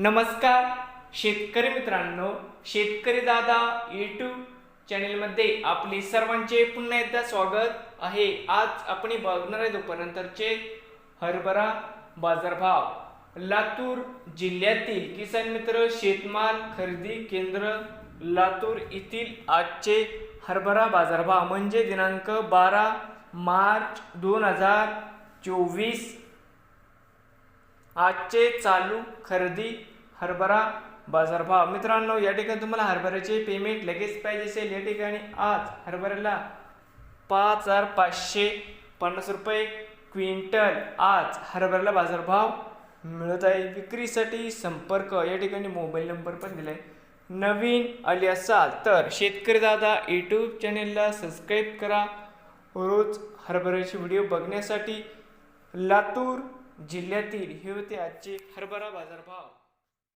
नमस्कार शेतकरी मित्रांनो शेतकरी दादा यूट्यूब चॅनेलमध्ये आपले सर्वांचे पुन्हा एकदा स्वागत आहे. आज आपण बघणार आहे दुपारनंतरचे हरभरा बाजारभाव. लातूर जिल्ह्यातील किसान मित्र शेतमाल खरेदी केंद्र लातूर येथील आजचे हरभरा बाजारभाव म्हणजे दिनांक बारा मार्च दोन हजार चोवीस आजचे चालू खरेदी हरभरा बाजारभाव. मित्रांनो या ठिकाणी तुम्हाला हरभऱ्याचे पेमेंट लगेच पाहिजे असेल. या ठिकाणी आज हरभऱ्याला पाच हजार पाचशे पन्नास रुपये क्विंटल आज हरभऱ्याला बाजारभाव मिळत आहे. विक्रीसाठी संपर्क. या ठिकाणी मोबाईल नंबर पण दिला आहे नवीन आले असाल तर शेतकरी दादा यूट्यूब चॅनेलला सबस्क्राईब करा. रोज हरभऱ्याचे व्हिडिओ बघण्यासाठी लातूर जिल्ह्यातील हे होते आजचे हरभरा बाजारभाव.